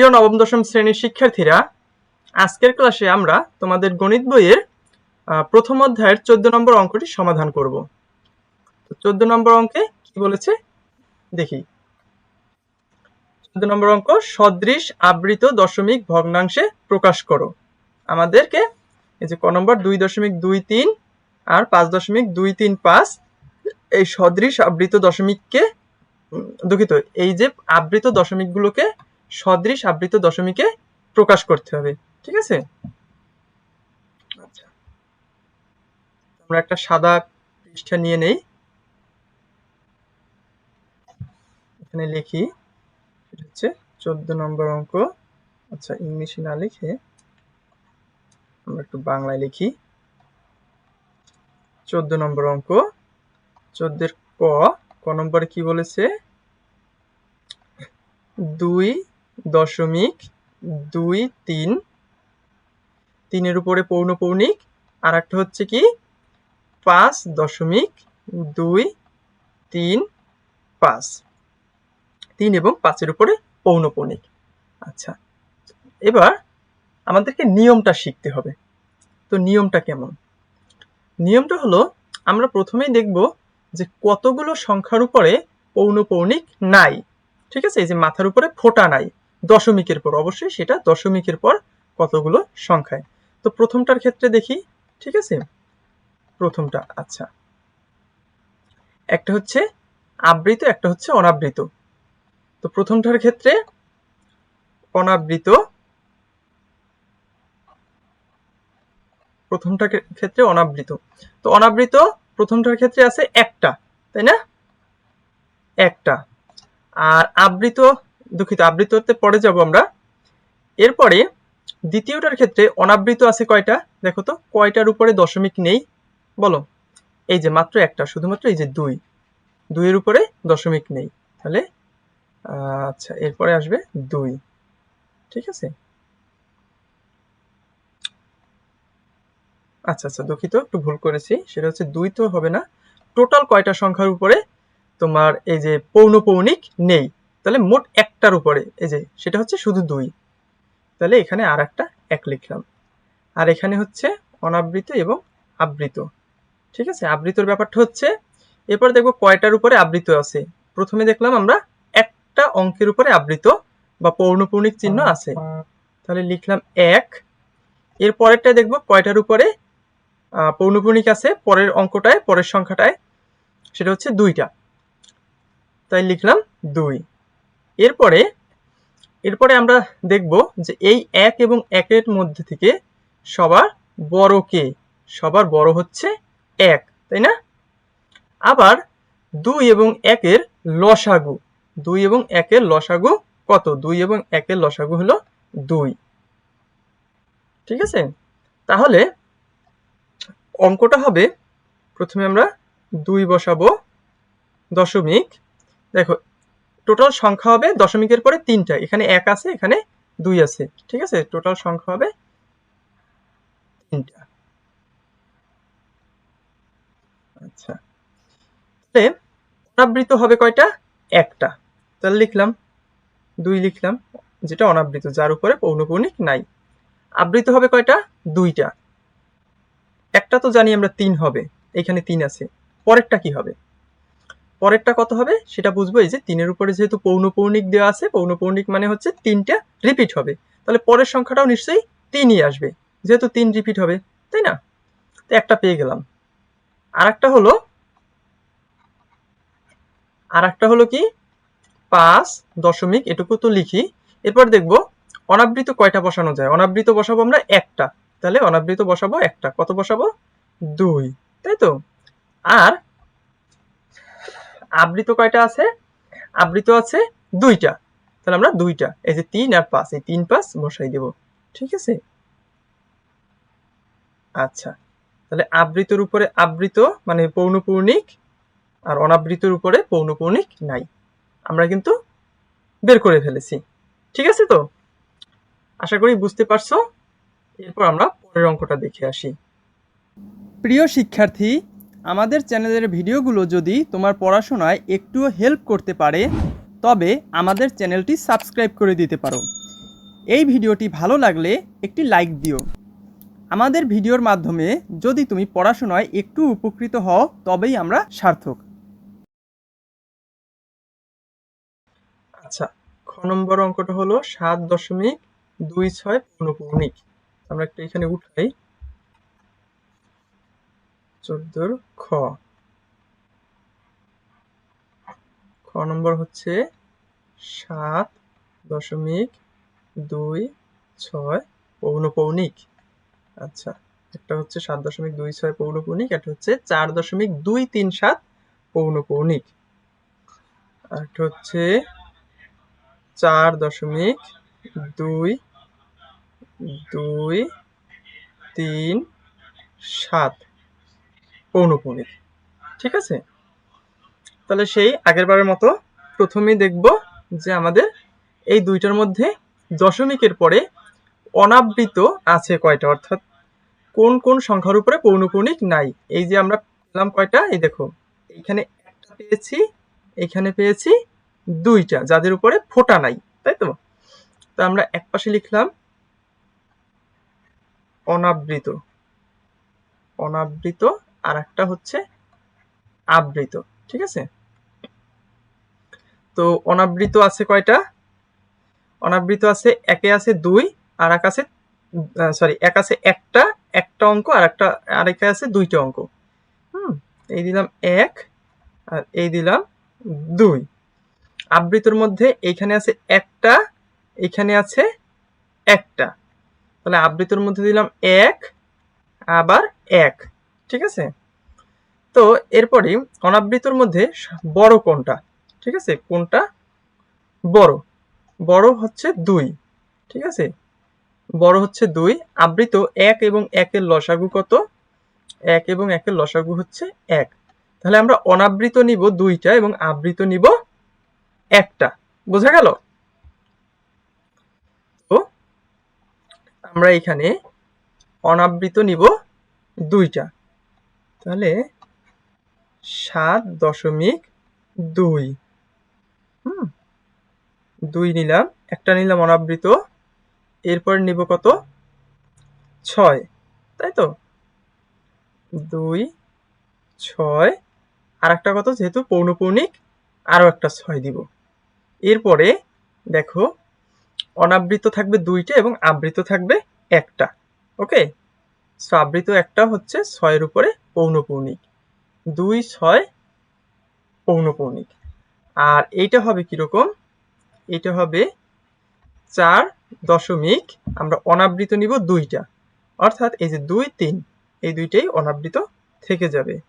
প্রিয় নবম, দশম শ্রেণির শিক্ষার্থীরা, আজকের ক্লাসে আমরা তোমাদের গণিত বইয়ের প্রথম অধ্যায়ের চোদ্দ নম্বর অঙ্কটি সমাধান করব। চোদ্দ নম্বর অঙ্কে কি বলেছে? দেখি। চোদ্দ নম্বর অঙ্ক, সদৃশ আবৃত দশমিক ভগ্নাংশে প্রকাশ করো। আমাদেরকে এই যে ক নম্বর, দুই দশমিক দুই তিন আর পাঁচ দশমিক দুই তিন পাঁচ, এই সদৃশ আবৃত দশমিককে দুঃখিত, এই যে আবৃত দশমিকগুলোকে সদৃশ আবৃত দশমিকে প্রকাশ করতে হবে, ঠিক আছে? আচ্ছা। আমরা একটা সাদা পৃষ্ঠা নিয়ে নেই। এখানে লিখি হচ্ছে চোদ্দ নম্বর অঙ্ক। আচ্ছা ইংলিশে না লিখে আমরা একটু বাংলায় লিখি। চোদ্দ নম্বর অঙ্ক। চোদ্দের ক ক নম্বরে কি বলেছে? দুই দশমিক দুই তিন। তিনের উপরে পৌনপৌনিক আর একটা হচ্ছে কি? পাঁচ দশমিক দুই তিন পাঁচ। তিন এবং পাঁচের উপরে পৌনপৌনিক। আচ্ছা এবার আমাদেরকে নিয়মটা শিখতে হবে। তো নিয়মটা কেমন? নিয়মটা হলো, আমরা প্রথমেই দেখব যে কতগুলো সংখ্যার উপরে পৌনপৌনিক নাই। ঠিক আছে? এই যে মাথার উপরে ফোঁটা নাই। দশমিকের পর, অবশ্যই সেটা দশমিকের পর কতগুলো সংখ্যায়। তো প্রথমটার ক্ষেত্রে দেখি, ঠিক আছে? প্রথমটা আচ্ছা। একটা হচ্ছে আবৃত, একটা হচ্ছে অনাবৃত। তো প্রথমটার ক্ষেত্রে অনাবৃত প্রথমটার ক্ষেত্রে অনাবৃত। তো অনাবৃত প্রথমটার ক্ষেত্রে আছে একটা, তাই না? একটা। আর আবৃত দুঃখিত, আবৃততে পরে যাব আমরা। এরপরে দ্বিতীয়টার ক্ষেত্রে অনাবৃত আছে কয়টা? দেখো তো, কয়টার উপরে দশমিক নেই? বলো। এই যে মাত্র একটা, শুধুমাত্র এই যে দুই। দুইয়ের উপরে দশমিক নেই। তাহলে আচ্ছা এরপরে আসবে দুই। ঠিক আছে? আচ্ছা আচ্ছা দুঃখিত, একটু ভুল করেছি। সেটা হচ্ছে দুই তো হবে না। টোটাল কয়টা সংখ্যার উপরে তোমার এই যে পৌনপৌনিক নেই? তাহলে মোট একটার উপরে, এই যে, সেটা হচ্ছে শুধু দুই। তাহলে এখানে আর একটা এক লিখলাম। আর এখানে হচ্ছে অনাবৃত এবং আবৃত। ঠিক আছে? আবৃতর ব্যাপারটা হচ্ছে, এরপর দেখব কয়টার উপরে আবৃত আছে। প্রথমে দেখলাম আমরা একটা অঙ্কের উপরে আবৃত বা পৌনপৌনিক চিহ্ন আছে। তাহলে লিখলাম এক। এর পরেরটা দেখব কয়টার উপরে পৌনপৌনিক আছে, পরের অঙ্কটায়, পরের সংখ্যাটায়, সেটা হচ্ছে দুইটা। তাই লিখলাম দুই। এরপরে এরপরে আমরা দেখব যে এই এক এবং একের মধ্যে থেকে সবার বড় কে? সবার বড় হচ্ছে এক, তাই না? আবার দুই এবং একের লসাগু, দুই এবং একের লসাগু কত? দুই এবং একের লসাগু হলো দুই। ঠিক আছে? তাহলে অঙ্কটা হবে, প্রথমে আমরা দুই বসাবো দশমিক, দেখো টোটাল সংখ্যা হবে দশমিকের পরে তিনটা। এখানে এক আছে, এখানে দুই আছে। ঠিক আছে? টোটাল সংখ্যা হবে তিনটা। আচ্ছা। অনাবৃত হবে কয়টা? একটা। তাহলে লিখলাম, দুই লিখলাম, যেটা অনাবৃত, যার উপরে পৌনপৌনিক নাই। আবৃত হবে কয়টা? দুইটা। একটা তো জানি আমরা তিন হবে, এখানে তিন আছে। পরেরটা কি হবে? পরেরটা কত হবে? সেটা বুঝব। এই যে তিনের উপরে যেহেতু পৌনপৌনিক দেওয়া আছে, পৌনপৌনিক মানে হচ্ছে তিনটা রিপিট হবে। তাহলে পরের সংখ্যাটাও নিশ্চয়ই তিনই আসবে। যেহেতু তিন রিপিট হবে, তাই না? তো একটা পেয়ে গেলাম। আর একটা হলো আর একটা হলো কি? পাঁচ দশমিক, এটুকু তো লিখি। এরপর দেখব, অনাবৃত কয়টা বসানো যায়? অনাবৃত বসাবো আমরা একটা। তাহলে অনাবৃত বসাবো একটা। কত বসাবো? দুই। তাই তো? আর আবৃত কয়টা আছে? আবৃত আছে দুইটা। তাহলে আমরা দুইটা, এই যে তিন আর পাঁচ, এই তিন পাঁচ বসাই দেব। ঠিক আছে? আচ্ছা তাহলে আবৃতর উপরে আবৃত মানে পৌনপৌনিক আর অনাবৃতর উপরে পৌনপৌনিক নাই। আমরা কিন্তু বের করে ফেলেছি। ঠিক আছে তো? আশা করি বুঝতে পারছ। এরপর আমরা পরের অঙ্কটা দেখে আসি। প্রিয় শিক্ষার্থী আমাদের চ্যানেলের ভিডিওগুলো যদি তোমার পড়াশোনায় একটুও হেল্প করতে পারে, তবে আমাদের চ্যানেলটি সাবস্ক্রাইব করে দিতে পারো। এই ভিডিওটি ভালো লাগলে একটি লাইক দিও। আমাদের ভিডিওর মাধ্যমে যদি তুমি পড়াশোনায় একটু উপকৃত হও, তবেই আমরা সার্থক। আচ্ছা খ নম্বর অঙ্কটা হলো সাত দশমিক দুই ছয় পৌনপৌনিক আমরা একটা এখানে উঠাই। চোদ্দোর খ। খ নম্বর হচ্ছে সাত দশমিক দুই ছয় পৌনপৌনিক। আচ্ছা একটা হচ্ছে সাত দশমিক দুই ছয় পৌনপৌনিক, একটা হচ্ছে চার দশমিক দুই তিন সাত পৌনপৌনিক। একটা হচ্ছে চার দশমিক দুই দুই তিন সাত। পৌনপৌনিক। ঠিক আছে? তাহলে সেই আগের বারের মতো প্রথমেই দেখব যে আমাদের এই দুইটার মধ্যে দশমিকের পরে অনাবৃত আছে কয়টা? অর্থাৎ কোন কোন সংখ্যার উপরে পৌনপৌনিক নাই? এই যে আমরা পেলাম কয়টা? এই দেখো এইখানে একটা পেয়েছি, এখানে পেয়েছি দুইটা, যাদের উপরে ফোঁটা নাই, তাই তো? তো আমরা এক পাশে লিখলাম অনাবৃত। অনাবৃত আর একটা হচ্ছে আবৃত, ঠিক আছে? তো অনাবৃত আছে কয়টা? অনাবৃত আছে একে আছে দুই, আর এক আছে সরি এক আছে একটা একটা অঙ্ক, আর একটা, আরেকে আছে দুইটা অঙ্ক। হুম, এই দিলাম এক, আর এই দিলাম দুই। আবৃতর মধ্যে এইখানে আছে একটা এখানে আছে একটা। তাহলে আবৃতর মধ্যে দিলাম এক, আবার এক। ঠিক আছে? তো এরপরে অনাবৃতর মধ্যে বড় কোনটা? ঠিক আছে? কোনটা? বড়। বড় হচ্ছে দুই। ঠিক আছে? বড় হচ্ছে দুই। আবৃত এক এবং একের লসাগু কত? এক এবং একের লসাগু হচ্ছে এক। তাহলে আমরা অনাবৃত নিব দুইটা এবং আবৃত নিব একটা। বোঝা গেল? তো আমরা এখানে অনাবৃত নিব দুইটা। তাহলে সাত দশমিক দুই। হুম? দুই নিলাম, একটা নিলাম অনাবৃত, এরপর নিব কত? ছয়। তাই তো? দুই, ছয় আর একটা কত? যেহেতু পৌনপৌনিক, আরও একটা ছয় দিব। এরপরে দেখো, অনাবৃত থাকবে দুইটা এবং আবৃত থাকবে একটা, ওকে? সো আবৃত একটা হচ্ছে ছয়ের উপরে পৌনপৌনিক। দুই ছয় পৌনপৌনিক। আর এইটা হবে কীরকম? এটা হবে চার দশমিক, আমরা অনাবৃত নিব দুইটা। অর্থাৎ এই যে দুই, তিন, এই দুইটাই অনাবৃত থেকে যাবে।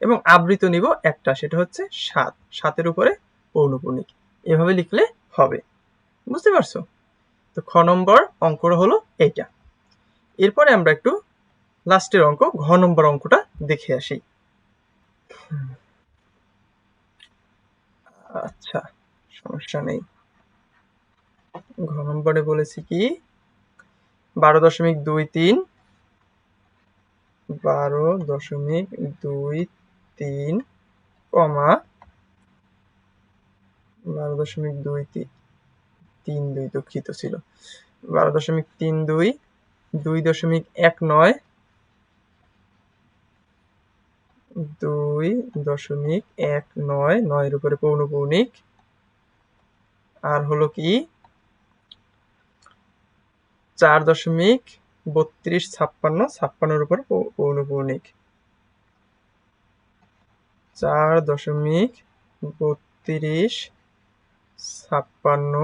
এবং আবৃত নিব একটা, সেটা হচ্ছে সাত। সাতের উপরে পৌনপৌনিক। এভাবে লিখলে হবে। বুঝতে পারছ? তো খ নম্বর অঙ্কটা হলো এইটা। এরপরে আমরা একটু লাস্টের অঙ্ক, ঘ নম্বর অঙ্কটা দেখে আসি। আচ্ছা সমস্যা নেই। ঘ নম্বরে বলেছি কি? বারো দশমিক দুই তিন, বারো দশমিক দুই তিন কমা বারো দশমিক দুই তিন তিন দুই দুঃখিত ছিল। বারো দশমিক তিন দুই দুই দশমিক এক নয় দুই দশমিক এক নয়, নয়ের উপরে পৌনপৌনিক আর হলো কি? চার দশমিক বত্রিশ ছাপ্পান্ন, ছাপ্পান্নর উপর পৌনপৌনিক চার দশমিক বত্রিশ ছাপ্পান্ন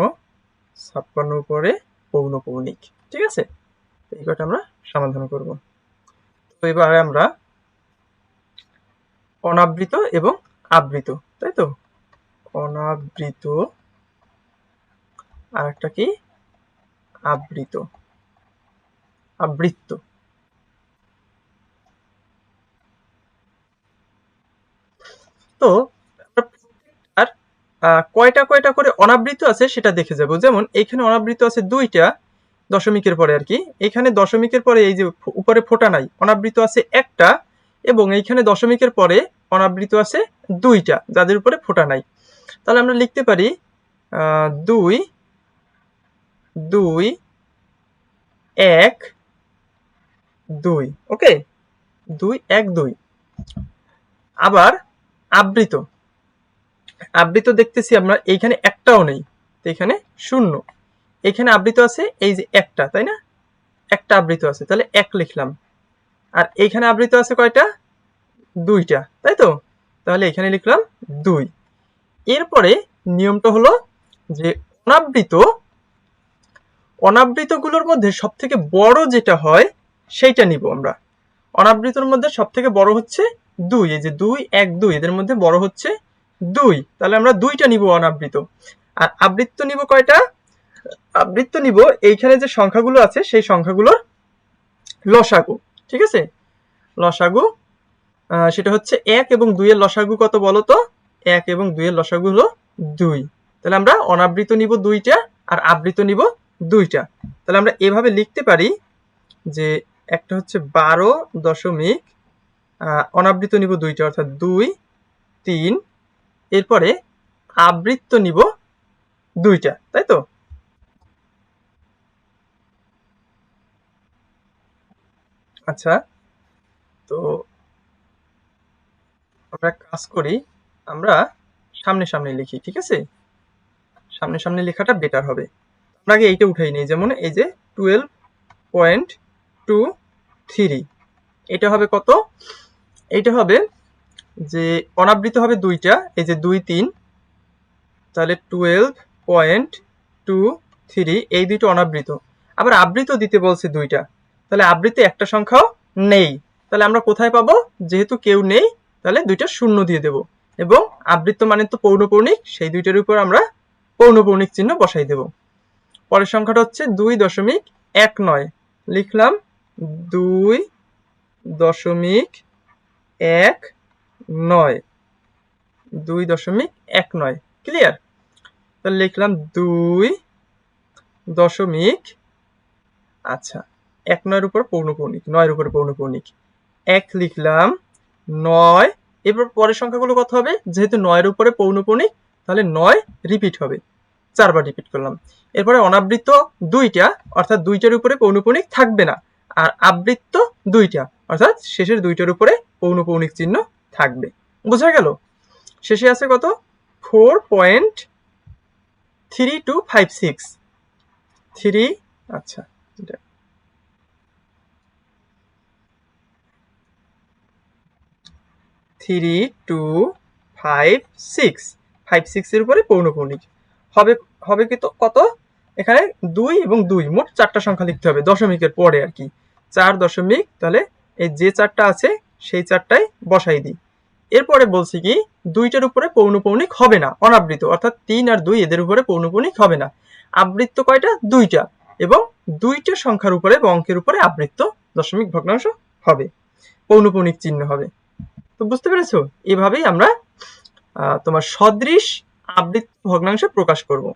ছাপ্পান্ন উপরে পৌনপৌনিক ঠিক আছে? এই কটা আমরা সমাধান করব। তো এবারে আমরা অনাবৃত এবং আবৃত, তাই তো? অনাবৃত আর একটা কি? আবৃত, আবৃত্ত। তো, আর কয়টা কয়টা করে অনাবৃত আছে সেটা দেখে যাব। যেমন এখানে অনাবৃত আছে দুইটা দশমিকের পরে আর কি। এখানে দশমিকের পরে এই যে উপরে ফোটা নাই, অনাবৃত আছে একটা এবং এইখানে দশমিকের পরে অনাবৃত আছে দুইটা, যাদের উপরে ফোটা নাই। তাহলে আমরা লিখতে পারি দুই দুই, এক, দুই, ওকে? দুই, এক, দুই। আবার আবৃত। আবৃত দেখতেছি আমরা, এইখানে একটাও নেই, তো এখানে শূন্য। এখানে আবৃত আছে, এই যে একটা, তাই না? একটা আবৃত আছে, তাহলে এক লিখলাম। আর এইখানে আবৃত আছে কয়টা? দুইটা, তাই তো? তাহলে এখানে লিখলাম দুই। এরপরে নিয়মটা হলো যে অনাবৃত, অনাবৃতগুলোর মধ্যে সব থেকে বড় যেটা হয়, সেইটা নিব আমরা। অনাবৃতর মধ্যে সব থেকে বড় হচ্ছে দুই, এই যে দুই, এক, দুই, এদের মধ্যে বড় হচ্ছে দুই। তাহলে আমরা দুইটা নিব অনাবৃত। আর আবৃত্ত নিব কয়টা? আবৃত্ত নিব এইখানে যে সংখ্যাগুলো আছে, সেই সংখ্যাগুলোর লসাগু, ঠিক আছে? লসাগু সেটা হচ্ছে এক এবং দুইয়ের লসাগু কত বলো তো এক এবং দুইয়ের লসাগু হলো দুই। তাহলে আমরা অনাবৃত নিব দুইটা আর আবৃত নিব দুইটা। তাহলে আমরা এভাবে লিখতে পারি যে একটা হচ্ছে বারো দশমিক অনাবৃত নিব দুইটা, অর্থাৎ দুই, তিন। এরপরে আবৃত্ত নিব দুইটা, তাই তো? আচ্ছা তো আমরা কাজ করি, আমরা সামনে সামনে লিখি, ঠিক আছে? সামনে সামনে লেখাটা বেটার হবে। আমরা আগে এইটা উঠাই নিই, যেমন এই যে টুয়েলভ পয়েন্ট টু থ্রি এটা হবে কত? এইটা হবে যে অনাবৃত হবে দুইটা, এই যে দুই, তিন, তাহলে টুয়েলভ পয়েন্ট টু থ্রি এই দুইটা অনাবৃত। আবার আবৃত দিতে বলছে দুইটা, তাহলে আবৃত্তি একটা সংখ্যাও নেই। তাহলে আমরা কোথায় পাবো? যেহেতু কেউ নেই তাহলে দুইটা শূন্য দিয়ে দেব। এবং আবৃত্ত মানে তো পৌনপৌনিক, সেই দুইটার উপর আমরা পৌনপৌনিক চিহ্ন বসাই দেব। পরের সংখ্যাটা হচ্ছে দুই দশমিক এক নয়। লিখলাম দুই দশমিক এক নয়। দুই দশমিক এক নয়। ক্লিয়ার তাহলে লিখলাম দুই দশমিক আচ্ছা এক নয়ের উপর পৌনপৌনিক, নয়ের উপর পৌনপৌনিক। এক লিখলাম নয়। এরপর পরের সংখ্যাগুলো কত হবে? যেহেতু নয়ের উপরে পৌনপৌনিক, তাহলে নয় রিপিট হবে। চারবার রিপিট করলাম। এরপরে অনাবৃত্ত দুইটা, অর্থাৎ দুইটার উপরে পৌনপৌনিক থাকবে না। আর আবৃত্ত দুইটা, অর্থাৎ শেষের দুইটার উপরে পৌনপৌনিক চিহ্ন থাকবে। বোঝা গেল? শেষে আছে কত? Four point three two five six. Three আচ্ছা three two five six five সিক্সের উপরে পৌনপৌনিক হবে হবে কি তো কত? এখানে দুই এবং দুই, মোট চারটা সংখ্যা লিখতে হবে, দশমিকের পরে আর কি। চার দশমিক, তাহলে এই যে চারটা আছে, সেই চারটাই বসাই দিই। এরপরে বলছি কি, দুইটার উপরে পৌনপৌনিক হবে না, অনাবৃত, অর্থাৎ তিন আর দুই এদের উপরে পৌনপৌনিক হবে না। আবৃত্ত কয়টা? দুইটা। এবং দুইটা সংখ্যার উপরে বা অঙ্কের উপরে আবৃত্ত দশমিক ভগ্নাংশ হবে। পৌনপৌনিক চিহ্ন হবে। তো বুঝতে পেরেছ? এভাবেই আমরা তোমার সদৃশ আবৃত্তি ভগ্নাংশ প্রকাশ করব।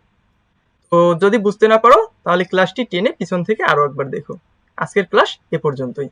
তো যদি বুঝতে না পারো, তাহলে ক্লাসটি টেনে পিছন থেকে আরও একবার দেখো। আজকের ক্লাস এ পর্যন্তই।